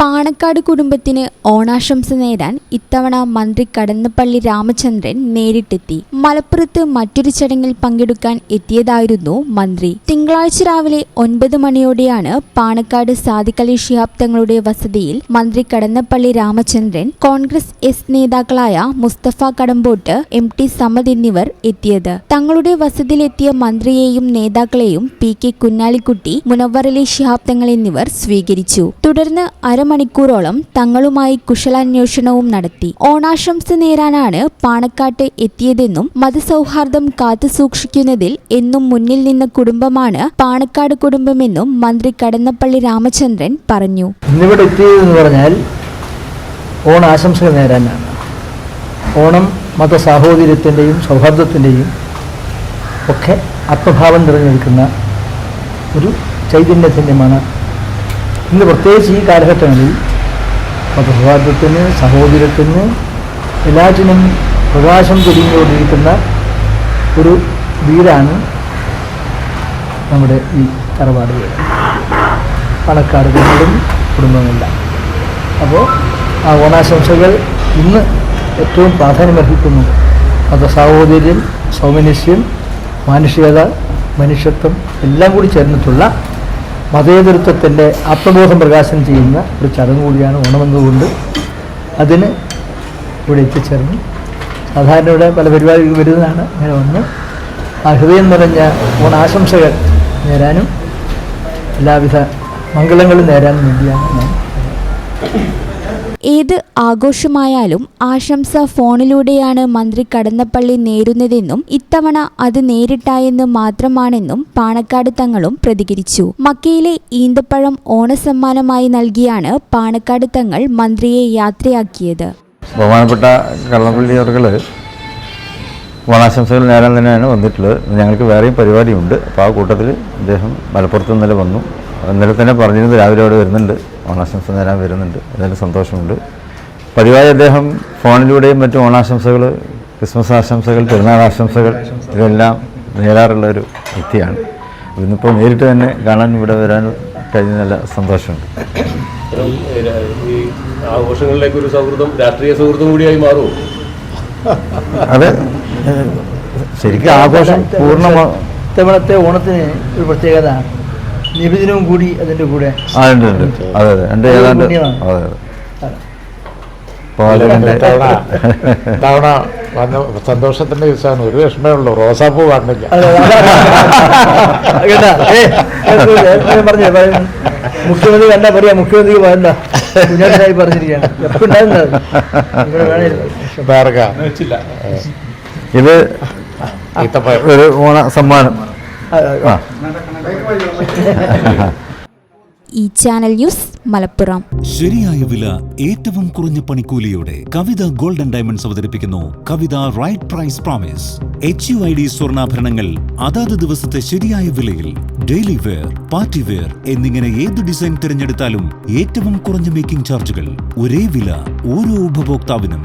പാണക്കാട് കുടുംബത്തിന് ഓണാശംസ നേരാൻ ഇത്തവണ മന്ത്രി കടന്നപ്പള്ളി രാമചന്ദ്രൻ നേരിട്ടെത്തി. മലപ്പുറത്ത് മറ്റൊരു ചടങ്ങിൽ പങ്കെടുക്കാൻ എത്തിയതായിരുന്നു മന്ത്രി. തിങ്കളാഴ്ച രാവിലെ ഒൻപത് മണിയോടെയാണ് പാണക്കാട് സാദിഖലി ഷിഹാബ് തങ്ങളുടെ വസതിയിൽ മന്ത്രി കടന്നപ്പള്ളി രാമചന്ദ്രൻ കോൺഗ്രസ് എസ് നേതാക്കളായ മുസ്തഫ കടമ്പോട്ട് എം ടി സമദ് എന്നിവർ എത്തിയത്. തങ്ങളുടെ വസതിയിലെത്തിയ മന്ത്രിയെയും നേതാക്കളെയും പി കെ കുഞ്ഞാലിക്കുട്ടി മുനവറലി ശിഹാബ് തങ്ങൾ എന്നിവർ സ്വീകരിച്ചു. തുടർന്ന് അരമണിക്കൂറോളം തങ്ങളുമായി കുശലാന്വേഷണവും നടത്തി. ഓണാശംസ നേരാനാണ് പാണക്കാട്ട് എത്തിയതെന്നും മതസൗഹാർദ്ദം കാത്തുസൂക്ഷിക്കുന്നതിൽ എന്നും മുന്നിൽ നിന്ന കുടുംബമാണ് പാണക്കാട് കുടുംബമെന്നും മന്ത്രി കടന്നപ്പള്ളി രാമചന്ദ്രൻ പറഞ്ഞു. ഇന്നിവിടെ എത്തിയതെന്ന് പറഞ്ഞാൽ ഓണാശംസകൾ നേരാനാണ്. ഓണം മത സൗഹാർദ്ദത്തിന്റെയും ഒക്കെ ആത്മഭാവം നിറഞ്ഞെടുക്കുന്ന ഒരു ചൈതന്യത്തിന്റെയുമാണ് ഇന്ന് പ്രത്യേകിച്ച് ഈ കാലഘട്ടങ്ങളിൽ മതസൗഹാർദ്ദത്തിന് സഹോദരത്തിന് എല്ലാറ്റിനും പ്രകാശം തിരിഞ്ഞുകൊണ്ടിരിക്കുന്ന ഒരു വീടാണ് നമ്മുടെ ഈ തറവാട് വീട്. പണക്കാടുകളും കുടുംബമെല്ലാം അപ്പോൾ ആ ഓണാശംസകൾ ഇന്ന് ഏറ്റവും പ്രാധാന്യമർഹിക്കുന്നു. മത സാഹോദര്യം സൗമനസ്യം മാനുഷികത മനുഷ്യത്വം എല്ലാം കൂടി ചേർന്നിട്ടുള്ള മതേതരത്വത്തിന്റെ ആത്മബോധം പ്രകാശനം ചെയ്യുന്ന ഒരു ചടങ്ങ് കൂടിയാണ് ഓണമെന്നതുകൊണ്ട് അതിന് ഇവിടെ എത്തിച്ചേർന്നു. സാധാരണ ഇവിടെ പല പരിപാടികൾ വരുന്നതാണ് ഇങ്ങനെ വന്ന്. ആ ഹൃദയം നിറഞ്ഞ ഓണാശംസകൾ നേരാനും എല്ലാവിധ മംഗളങ്ങളും നേരാനും വേണ്ടിയാണ് ഞാൻ ഏത് ആഘോഷമായാലും ആശംസ ഫോണിലൂടെയാണ് മന്ത്രി കടന്നപ്പള്ളി നേരുന്നതെന്നും ഇത്തവണ അത് നേരിട്ടായെന്ന് മാത്രമാണെന്നും പാണക്കാട് തങ്ങളും പ്രതികരിച്ചു. മക്കയിലെ ഈന്തപ്പഴം ഓണസമ്മാനമായി നൽകിയാണ് പാണക്കാട് തങ്ങൾ മന്ത്രിയെ യാത്രയാക്കിയത്. ബഹുമാനപ്പെട്ട കള്ളപ്പള്ളി അവർ ഓണാശംസകൾ നേരാൻ തന്നെയാണ് വന്നിട്ടുള്ളത്. ഞങ്ങൾക്ക് വേറെയും പരിപാടിയുണ്ട്. അപ്പോൾ ആ കൂട്ടത്തിൽ അദ്ദേഹം മലപ്പുറത്ത് ഇന്നലെ വന്നു. ഇന്നലെ തന്നെ പറഞ്ഞിരുന്നു രാവിലെ അവിടെ വരുന്നുണ്ട്. ഓണാശംസ നേരാൻ വരുന്നുണ്ട്. എന്നാലും സന്തോഷമുണ്ട്. പതിവായി അദ്ദേഹം ഫോണിലൂടെയും മറ്റും ഓണാശംസകൾ ക്രിസ്മസ് ആശംസകൾ പെരുന്നാൾ ആശംസകൾ ഇതെല്ലാം നേരാറുള്ള ഒരു വ്യക്തിയാണ്. ഇന്നിപ്പോൾ നേരിട്ട് തന്നെ കാണാൻ ഇവിടെ വരാൻ കഴിഞ്ഞ നല്ല സന്തോഷമുണ്ട്. ഈ ആഘോഷങ്ങളിലേക്ക് ഒരു സൗഹൃദം രാഷ്ട്രീയ സൗഹൃദം കൂടിയായി മാറുമോ? അതെ. ശരിക്കും ആഘോഷം പൂർണമാ ഇത്തവണത്തെ ഓണത്തിന് ഒരു പ്രത്യേകത. നിബിദിനവും കൂടി അതിന്റെ കൂടെ ഉണ്ട് അതെ അതെ. എന്റെ ഏതാണ്ട് അതെ തവണ വന്ന സന്തോഷത്തിന്റെ ദിവസമാണ്. ഒരു വിഷമേ ഉള്ളൂ. റോസാപ്പൂ കാണില്ല. പറയുന്നു. മുഖ്യമന്ത്രി കണ്ടാ പറയാ മുഖ്യമന്ത്രി കുഞ്ഞാട്ടായി പറഞ്ഞിരിക്കുകയാണ്. ഇത് ഒരു ഓണ സമ്മാനം. ഈ ചാനൽ ന്യൂസ് മലപ്പുറം. ശരിയായ വില ഏറ്റവും കുറഞ്ഞ പണിക്കൂലിയോടെ കവിത ഗോൾഡൻ ഡയമണ്ട്സ് അവതരിപ്പിക്കുന്നു Kavitha right price promise. H U I D സ്വർണാഭരണങ്ങൾ അതാത് ദിവസത്തെ ശരിയായ വിലയിൽ ഡെയിലി വെയർ പാർട്ടി വെയർ എന്നിങ്ങനെ ഏത് ഡിസൈൻ തിരഞ്ഞെടുത്താലും ഏറ്റവും കുറഞ്ഞ മേക്കിംഗ് ചാർജുകൾ ഒരേ വില ഓരോ ഉപഭോക്താവിനും.